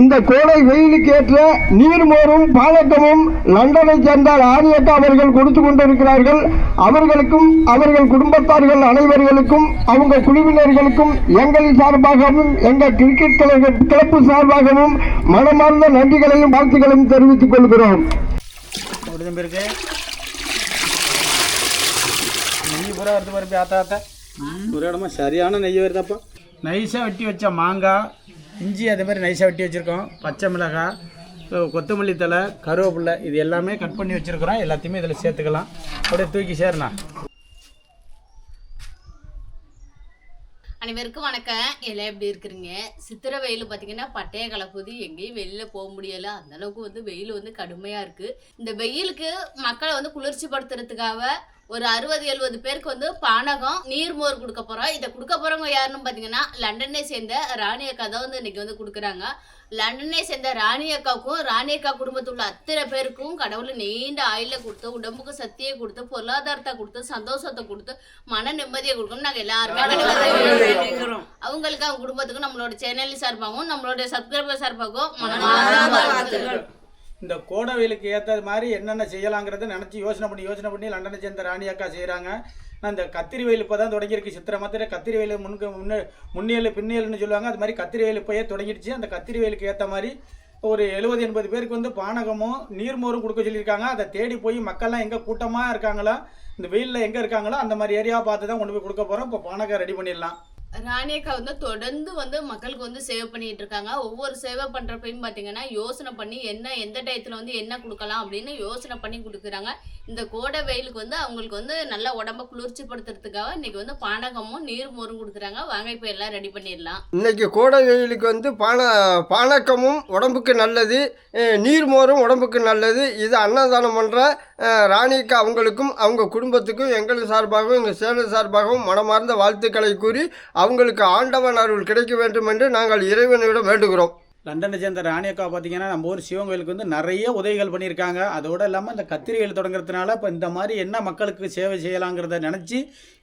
இந்த கோடை வெயிலுக்கு ஏற்ற நீர்மோரும் பாலக்கமும் லண்டனை சேர்ந்த ராணியக்கா அவர்கள் கொடுத்து கொண்டிருக்கிறார்கள். அவர்களுக்கும் அவர்கள் குடும்பத்தார்கள் அனைவர்களுக்கும் அவங்க குழுவினர்களுக்கும் எங்களின் சார்பாகவும் எங்கள் கிரிக்கெட் கிளப்பு சார்பாகவும் மனமார்ந்த நன்றிகளையும் வாழ்த்துக்களையும் தெரிவித்துக் கொள்கிறோம். ஒரு இடமா சரியான நெய் வருதாப்பா? நைஸாக வெட்டி வச்ச மாங்காய் இஞ்சி அதே மாதிரி நைஸாக வெட்டி வச்சுருக்கோம். பச்சை மிளகாய் கொத்தமல்லி தழை கருவேப்பில்லை இது எல்லாமே கட் பண்ணி வச்சுருக்குறோம். எல்லாத்தையுமே இதில் சேர்த்துக்கலாம். அப்படியே தூக்கி சேர்ண்ணா அனைவருக்கும் வணக்கம். எல்லாம் எப்படி இருக்கிறீங்க? சித்திரை வெயில் பார்த்தீங்கன்னா பட்டைய கலப்புது எங்கேயும் வெளியில் போக முடியலை. அந்த அளவுக்கு வந்து வெயில் வந்து கடுமையாக இருக்குது இந்த வெயிலுக்கு மக்களை வந்து குளிர்ச்சி படுத்துறதுக்காக ஒரு அறுபது எழுபது பேருக்கு வந்து பானகம் நீர்மோர் கொடுக்க போகிறோம் இதை கொடுக்க போகிறவங்க யாருன்னு பார்த்தீங்கன்னா லண்டனை சேர்ந்த ராணி அக்கா தான் வந்து இன்னைக்கு வந்து கொடுக்குறாங்க. லண்டனை சேர்ந்த ராணி அக்காவுக்கும் ராணி அக்கா குடும்பத்தில் உள்ள அத்தனை பேருக்கும் கடவுள் நீண்ட ஆயில கொடுத்து உடம்புக்கு சக்தியை கொடுத்து பொருளாதாரத்தை கொடுத்து சந்தோஷத்தை கொடுத்து மன நிம்மதியை கொடுக்கணும் நாங்கள் எல்லாருமே. அவங்களுக்கு அவங்க குடும்பத்துக்கும் நம்மளோட சேனல் சார்பாகவும் நம்மளோட சப்ஸ்கிரைபர் சார்பாகவும் வாழ்த்துக்கள். இந்த கோடை வெயிலுக்கு ஏற்றது மாதிரி என்னென்ன செய்யலாங்கிறத நினச்சி யோசனை பண்ணி யோசனை பண்ணி லண்டனை சேர்ந்த ராணி அக்கா செய்கிறாங்க நான் இந்த கத்திரி வெயில் இப்போ தான் தொடங்கியிருக்கு. சித்திரை மாத்திரை கத்திரி வெயில் முன்க முன்னே முன்னியல் பின்னியல்னு சொல்லுவாங்க. அது மாதிரி கத்திரி வெயில் இப்போயே தொடங்கிடுச்சு. அந்த கத்திரி வெயிலுக்கு ஏற்ற மாதிரி ஒரு எழுபது எண்பது பேருக்கு வந்து பானகமும் நீர்மோரும் கொடுக்க சொல்லியிருக்காங்க. அதை தேடி போய் மக்கள்லாம் எங்கே கூட்டமாக இருக்காங்களோ? இந்த வெயிலில் எங்கே இருக்காங்களோ அந்த மாதிரி ஏரியாவை பார்த்து தான் கொண்டு போய் கொடுக்க போகிறோம் இப்போ பானகம் ரெடி பண்ணிடலாம். ராணியக்கா வந்து தொடர்ந்து வந்து மக்களுக்கு வந்து சேவை பண்ணிட்டு இருக்காங்க. ஒவ்வொரு சேவை பண்றப்பையும் பாத்தீங்கன்னா யோசனை பண்ணி என்ன எந்த டயத்துல வந்து என்ன கொடுக்கலாம் அப்படின்னு யோசனை பண்ணி கொடுக்குறாங்க. இந்த கோடை வெயிலுக்கு வந்து அவங்களுக்கு வந்து நல்ல உடம்ப குளிர்ச்சிப்படுத்துறதுக்காக இன்னைக்கு வந்து பானகமும் நீர் மோரும் கொடுக்குறாங்க. வாங்க இப்போ எல்லாம் ரெடி பண்ணிடலாம். இன்னைக்கு கோடை வெயிலுக்கு வந்து பான பானக்கமும் உடம்புக்கு நல்லது நீர் நீர்மோரும் உடம்புக்கு நல்லது. இது அன்னதானம் பண்ணுற ராணிக்கா அவங்களுக்கும் அவங்க குடும்பத்துக்கும் எங்கள் சார்பாகவும் எங்கள் சேனல் சார்பாகவும் மனமார்ந்த வாழ்த்துக்களை கூறி அவங்களுக்கு ஆண்டவன் அருள் கிடைக்க வேண்டும் என்று நாங்கள் இறைவனிடம் வேண்டுகிறோம். லண்டனை சேர்ந்த ராணியக்கா பார்த்தீங்கன்னா நம்ம ஊர் சிவன் கோயிலுக்கு வந்து நிறைய உதவிகள் பண்ணியிருக்காங்க. அதோடு இல்லாமல் இந்த கத்திரிகள் தொடங்குறதுனால இப்போ இந்த மாதிரி என்ன மக்களுக்கு சேவை செய்யலாங்கிறத நினச்சி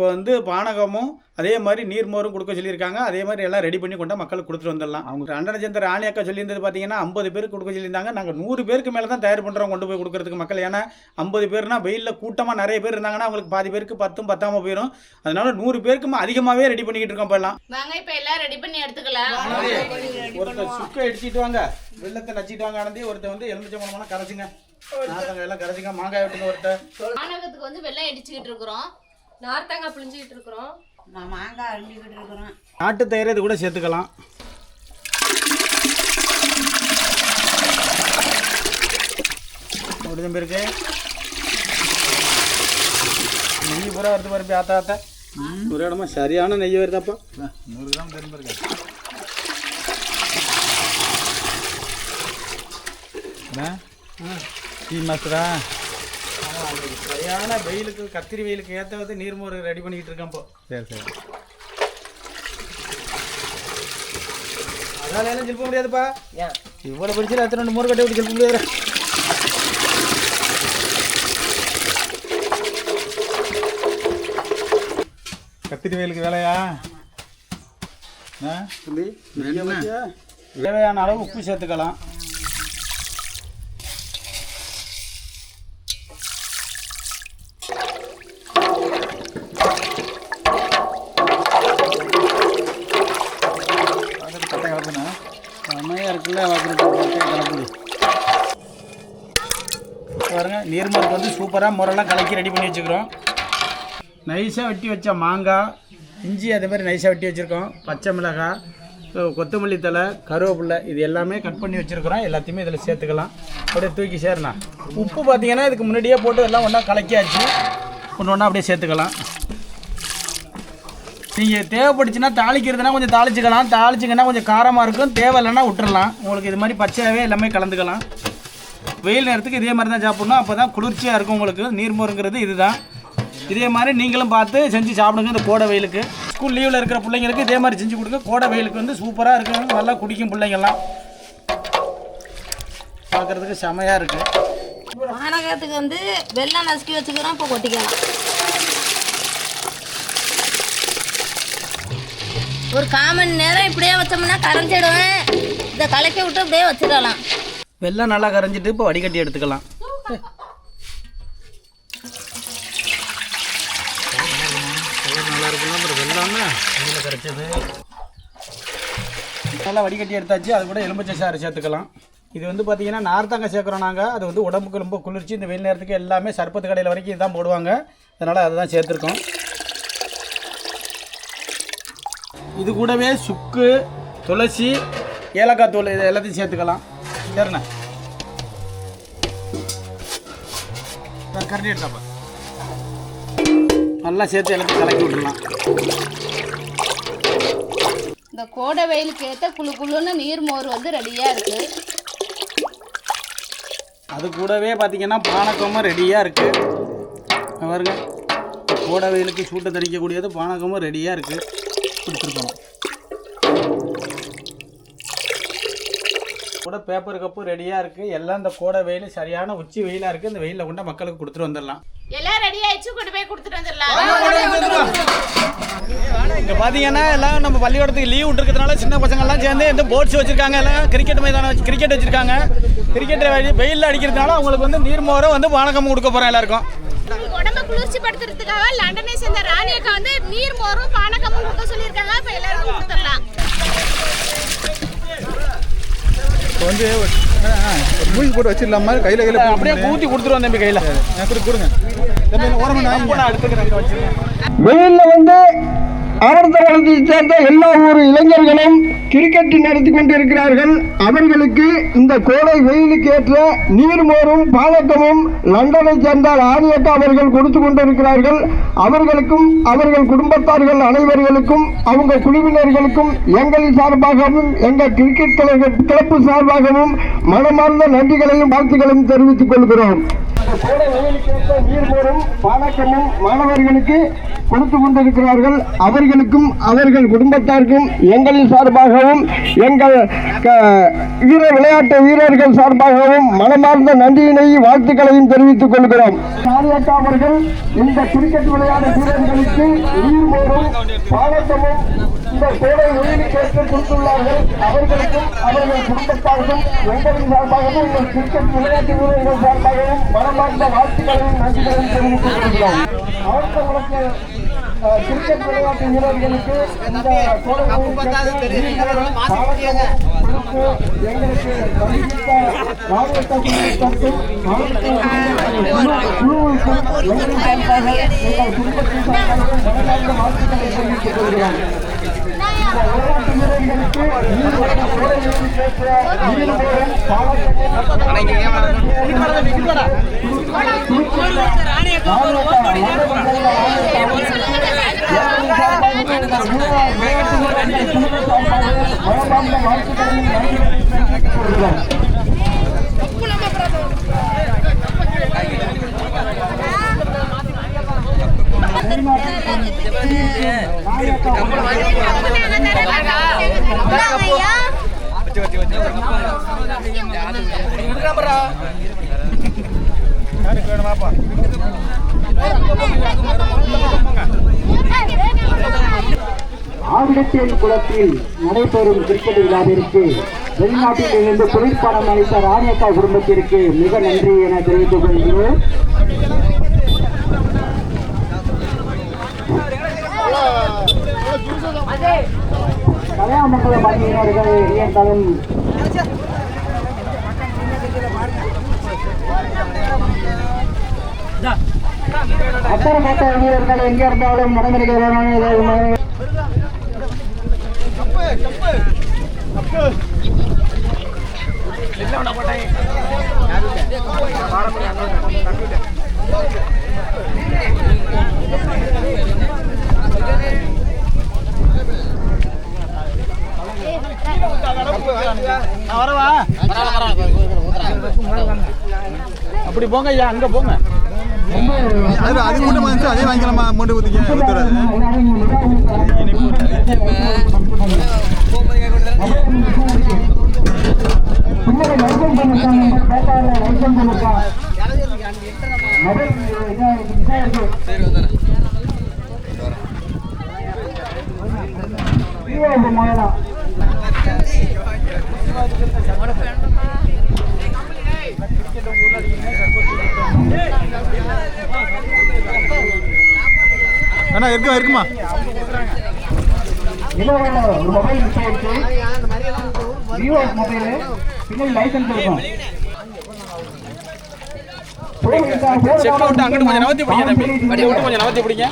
இப்போ வந்து பானகமும் அதே மாதிரி நீர்மோரும் கொடுக்க சொல்லியிருக்காங்க. அதே மாதிரி எல்லாம் ரெடி பண்ணி கொண்டா மக்களுக்கு கொடுத்துட்டு வந்துடலாம். அவங்க சேர்ந்த ராணி அக்கா சொல்லியிருந்தது பார்த்தீங்கன்னா ஐம்பது பேருக்கு கொடுக்க சொல்லியிருந்தாங்க. நாங்கள் நூறு பேருக்கு மேலே தான் தயார் பண்ணுறோம் கொண்டு போய் கொடுக்கறதுக்கு மக்கள். ஏன்னா ஐம்பது பேர்னா வெயிலில் கூட்டமாக நிறைய பேர் இருந்தாங்கன்னா அவங்களுக்கு பாதி பேருக்கு பத்தும் பத்தாம போயிடும் அதனால நூறு பேருக்கு அதிகமாகவே ரெடி பண்ணிக்கிட்டு இருக்கோம் வாங்க இப்போ எல்லாம் ரெடி பண்ணி எடுத்துக்கலாம். ஒருத்தர் சுக்கை அடிச்சிட்டு வாங்க. வெள்ளத்தை நச்சிட்டு வாங்க ஆனந்தி ஒருத்தர் வந்து எலுமிச்சை மணமான கரைச்சிங்க. எல்லாம் கரைச்சிங்க. மாங்காய் வெட்டுங்க ஒருத்தர். பானகத்துக்கு வந்து வெள்ளம் இடிச்சுக்கிட்டு இருக்கிறோம். நார்த்தங்காய் பிழிஞ்சிக்கிட்டு இருக்கிறோம். நான் மாங்காய் அள்ளிக்கிட்டு இருக்கிறேன். நாட்டு தயிர் இது கூட சேர்த்துக்கலாம். எப்படி தம்பி இருக்கு. நெய் பூரா வருது பாரு ஆத்தா ஆத்தா. ஒரு இடமா சரியான நெய் வருதாப்பா. நூறு கிராம் திரும்ப இருக்கு டீ மாஸ்டரா? சரியான வெயிலுக்கு கத்திரி வெயிலுக்கு ஏற்ற வந்து நீர்மோர் ரெடி பண்ணிக்கிட்டு இருக்கேன் இப்போ. சரி சரி. அதனால எல்லாம் சில்ப முடியாதுப்பா. இவ்வளோ பிடிச்சல எத்தனை ரெண்டு மோர் கட்டி விட்டு சில்ப முடியாது. கத்திரி வெயிலுக்கு வேலையா? தேவையான அளவு உப்பு சேர்த்துக்கலாம் கட்டை கலப்புனா செம்மையாக இருக்குல்ல வாக்குறது கலப்புது பாருங்க வந்து சூப்பராக முறைலாம் கலக்கி ரெடி பண்ணி வச்சுக்கிறோம். நைஸாக வெட்டி வச்ச மாங்காய் இஞ்சி அதே மாதிரி நைஸாக வெட்டி வச்சுருக்கோம். பச்சை மிளகாய் கொத்தமல்லி தழை கருவேப்பிலை இது எல்லாமே கட் பண்ணி வச்சுருக்கிறோம். எல்லாத்தையுமே இதில் சேர்த்துக்கலாம். அப்படியே தூக்கி சேரணும். உப்பு பார்த்திங்கன்னா இதுக்கு முன்னாடியே போட்டு எல்லாம் ஒன்றா கலக்கியாச்சு. ஒன்று ஒன்றா அப்படியே சேர்த்துக்கலாம். நீங்கள் தேவைப்படுச்சுன்னா தாளிக்கிறதுனா கொஞ்சம் தாளிச்சுக்கலாம். தாளிச்சிங்கன்னா கொஞ்சம் காரமாக இருக்கும். தேவை இல்லைன்னா விட்டுறலாம். உங்களுக்கு இது மாதிரி பச்சையாகவே எல்லாமே கலந்துக்கலாம். வெயில் நேரத்துக்கு இதே மாதிரி தான் சாப்பிட்ணும். அப்போ தான் குளிர்ச்சியாக இருக்கும் உங்களுக்கு. நீர்மோருங்கிறது இதுதான். இதே மாதிரி நீங்களும் பார்த்து செஞ்சு சாப்பிடுங்க இந்த கோடை வெயிலுக்கு. ஸ்கூல் லீவில் இருக்கிற பிள்ளைங்களுக்கு இதே மாதிரி செஞ்சு கொடுங்க. கோடை வெயிலுக்கு வந்து சூப்பராக இருக்கும் நல்லா குடிக்கும் பிள்ளைங்கள்லாம். பார்க்குறதுக்கு செமையாக இருக்குது வானகத்துக்கு வந்து வெள்ளம் நசுக்கி வச்சுக்கிறோம். இப்போ கொட்டிக்கலாம். ஒரு காமன் நேரம் இப்படியே வச்சோம்னா கரைஞ்சிடுவேன் இதை கலக்கி விட்டு அப்படியே வச்சிடலாம். வெள்ளம் நல்லா கரைஞ்சிட்டு இப்போ வடிகட்டி எடுத்துக்கலாம். நல்லா இருக்குல்ல அப்புறம் வெள்ளம்னா இதில் கரைச்சது நல்லா வடிகட்டி எடுத்தாச்சு. அது கூட எலும்புச்சை சாறு சேர்த்துக்கலாம். இது வந்து பார்த்தீங்கன்னா நார்த்தாங்க சேர்க்குறோம் நாங்கள் அது வந்து உடம்புக்கு ரொம்ப குளிர்ச்சி. இந்த வெயில் நேரத்துக்கு எல்லாமே சர்பத்து கடையில் வரைக்கும் இதுதான் போடுவாங்க. அதனால் அதை தான் சேர்த்துருக்கோம். இது கூடவே சுக்கு துளசி ஏலக்காய் தூள் இது எல்லாத்தையும் சேர்த்துக்கலாம். சரிண்ணே கரண்டி எடுத்தாப்பா நல்லா சேர்த்து எல்லாத்தையும் கலக்கி விட்டுடலாம் இந்த கோடை வெயிலுக்கு ஏற்ற குளு குளுன்னு நீர் மோர் வந்து ரெடியாக இருக்குது அது கூடவே பார்த்தீங்கன்னா பானக்கமும் ரெடியாக இருக்குது பாருங்க. கோடை வெயிலுக்கு சூட்டை தணிக்கக்கூடியது பானக்கமும் ரெடியாக இருக்குது கொடுத்துருக்கோம். கூட பேப்பர் கப்பு ரெடியாக இருக்குது எல்லாம் இந்த கோடை வெயில் சரியான உச்சி வெயிலாக இருக்குது இந்த வெயிலில் கொண்டு மக்களுக்கு கொடுத்துட்டு வந்துடலாம். எல்லாம் ரெடி ஆயிடுச்சு கொண்டு போய் கொடுத்துட்டு வந்துடலாம். இங்கே பார்த்தீங்கன்னா எல்லாம் நம்ம பள்ளிக்கூடத்துக்கு லீவ் விட்டுருக்கிறதுனால சின்ன பசங்கள்லாம் சேர்ந்து இந்த போட்ஸ் வச்சுருக்காங்க. எல்லாம் கிரிக்கெட் மைதானம் கிரிக்கெட் வச்சுருக்காங்க. கிரிக்கெட் வெயிலில் அடிக்கிறதுனால அவங்களுக்கு வந்து நீர்மோரை வந்து பானகம் கொடுக்க போகிறோம் எல்லாருக்கும். உடம்ப குளிர்ச்சி படுத்துறதுக்காக லண்டனை சேர்ந்த ராணி அக்கா வந்து நீர் மோரும் பானகமும் கொடுக்க சொல்லியிருக்காங்க. இப்போ எல்லாருக்கும் கொடுத்துடலாம். இப்போ வந்து மூஞ்சி போட்டு வச்சிடலாமா? கையில் கையில் அப்படியே ஊற்றி கொடுத்துருவோம் தம்பி கையில். கொடுங்க. தம்பி ஓரமாக நான் எடுத்துக்கிறேன் வெயில்ல வந்து அவர்தவர்களத்தை சேர்ந்த எல்லா ஊர் இளைஞர்களும் கிரிக்கெட் நடத்தி கொண்டிருக்கிறார்கள். அவர்களுக்கு இந்த கோடை வெயிலுக்கு ஏற்ற நீர்மோரும் பாலக்கமும் லண்டனை சேர்ந்த ராணியக்கா அவர்கள் கொடுத்து கொண்டிருக்கிறார்கள். அவர்களுக்கும் அவர்கள் குடும்பத்தார்கள் அனைவர்களுக்கும் அவங்க குழுவினர்களுக்கும் எங்கள் சார்பாகவும் எங்கள் கிரிக்கெட் கழக கிளப்பு சார்பாகவும் மனமார்ந்த நன்றிகளையும் வாழ்த்துக்களையும் தெரிவித்துக் கொள்கிறோம். கோடை வெயிலுக்கு ஏற்ற நீர்மோரும் பாலக்கமும் மாணவர்களுக்கு கொடுத்து கொண்டிருக்கிறார்கள். அவர்களுக்கும் அவர்கள் குடும்பத்தாருக்கும் எங்களின் சார்பாகவும் எங்கள் வீர விளையாட்டு வீரர்கள் சார்பாகவும் மனமார்ந்த நன்றியினை வாழ்த்துக்களையும் தெரிவித்துக் கொள்கிறோம். அவர்கள் இந்த கிரிக்கெட் விளையாட்டு வீரர்களுக்கு நீர்மோரும் பாலக்கமும் இந்த கோடை வெயிலுக்கு ஏற்ற கொடுத்துள்ளார்கள். அவர்களுக்கும் அவர்கள் குடும்பத்தாருக்கும் எங்களின் சார்பாகவும் எங்கள் கிரிக்கெட் விளையாட்டு வீரர்கள் சார்பாகவும் மனமார்ந்த வாழ்த்துக்களையும் நன்றிகளையும் தெரிவித்துக் கொள்கிறோம். அவர்த்த கிரிக்கெட் விளையாட்டு வீரர்களுக்கு இந்த எங்களுக்கு மாவட்ட குழுவிற்கும் மாவட்ட குழுவுக்கும் எங்களின் சார்பாக எங்கள் குடும்பத்தின் சார்பாகவும் மனமார்ந்த வாழ்த்துக்களை தெரிவித்துக் கொள்கிறோம் இந்த விளையாட்டு ஆவிடத்தேன் குளத்தில் நடைபெறும் கிரிக்கெட் விழாவிற்கு வெளிநாட்டில் இருந்து குளிர்பானம் அளித்த ராணியக்கா குடும்பத்திற்கு மிக நன்றி என தெரிவித்துக் கொள்கிறோம் கல்யாணமங்கலம் அணியினர்கள் இருந்தாலும் அக்கரமட்ட வீரர்கள் எங்கே இருந்தாலும் நடந்திருக்கிறார்கள் நான் வரவா அப்படி போங்க ஐயா அங்கே போங்க. அது அது மட்டும் வந்துச்சு அதே வாங்கிக்கலாமா மூட்டை ஊற்றிக்க ஊற்றுறாது பின்னாடி லைசன்ஸ் பண்ணிருக்காங்க பேட்டாவில் மொபைல் இதா இருக்கு, இருக்கு. அண்ணா இருக்குமா இருக்குமா ஒரு மொபைல் ஆயிடுச்சு விவோ மொபைலு பின்னாடி லைசன்ஸ் இருக்கும் செக் அவுட் அங்கிட்டு கொஞ்சம் நவத்தி பிடிங்க தம்பி. வண்டி விட்டு கொஞ்சம் நவத்தி பிடிங்க.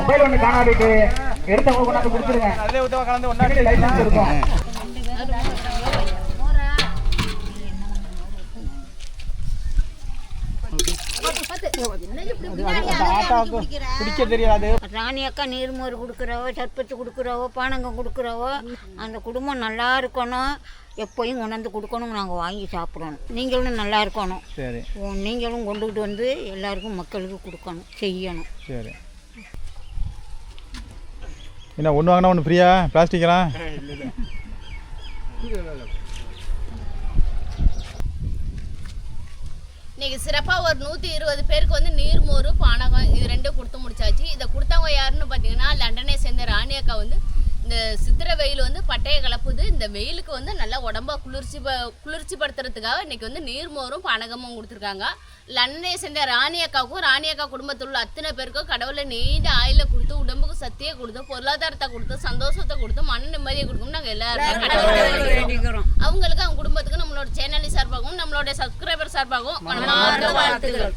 மொபைல் ஒன்று காணாடிட்டு எடுத்தவங்க கொண்டாந்து கொடுத்துருங்க. அதிலே ஊத்தவா கலந்து ஒன்றா லைசன்ஸ் இருக்கும். குடிக்க தெரியாது. ராணி அக்கா நீர்மோர் கொடுக்குறவோ சர்பத்து கொடுக்குறவோ பானகம் கொடுக்குறவோ அந்த குடும்பம் நல்லா இருக்கணும். எப்போயும் கொண்டாந்து கொடுக்கணும் நாங்கள் வாங்கி சாப்பிடணும். நீங்களும் நல்லா இருக்கணும். சரி. நீங்களும் கொண்டுகிட்டு வந்து எல்லாருக்கும் மக்களுக்கு கொடுக்கணும் செய்யணும். சரி. என்ன ஒன்று வாங்கினா ஒன்று ஃப்ரீயா? பிளாஸ்டிக்கெல்லாம் இன்னைக்கு சிறப்பாக ஒரு நூற்றி இருபது பேருக்கு வந்து நீர்மோர் பானகம் இது ரெண்டும் கொடுத்து முடிச்சாச்சு. இதை கொடுத்தவங்க யாருன்னு பார்த்தீங்கன்னா லண்டனை சேர்ந்த ராணி அக்கா வந்து இந்த சித்திரை வெயில் வந்து பட்டையை கலப்புது. இந்த வெயிலுக்கு வந்து நல்லா உடம்ப குளிர்ச்சி ப குளிர்ச்சி படுத்துறதுக்காக இன்னைக்கு வந்து நீர்மோரும் பானகமும் கொடுத்துருக்காங்க. லண்டனை சேர்ந்த ராணி அக்காவுக்கும் ராணி அக்கா குடும்பத்தில் உள்ள அத்தனை பேருக்கும் கடவுளை நீண்ட ஆயில கொடுத்து உடம்புக்கு சக்தியை கொடுத்து பொருளாதாரத்தை கொடுத்து சந்தோஷத்தை கொடுத்து மன நிம்மதியை கொடுக்கும் நாங்கள் எல்லாருமே. அவங்களுக்கு அவங்க குடும்பத்துக்கு நம்மளோட சேனல் சார்பாகவும் நம்மளோட சப்ஸ்கிரைபர் சார்பாகவும் வாழ்த்துக்கள்.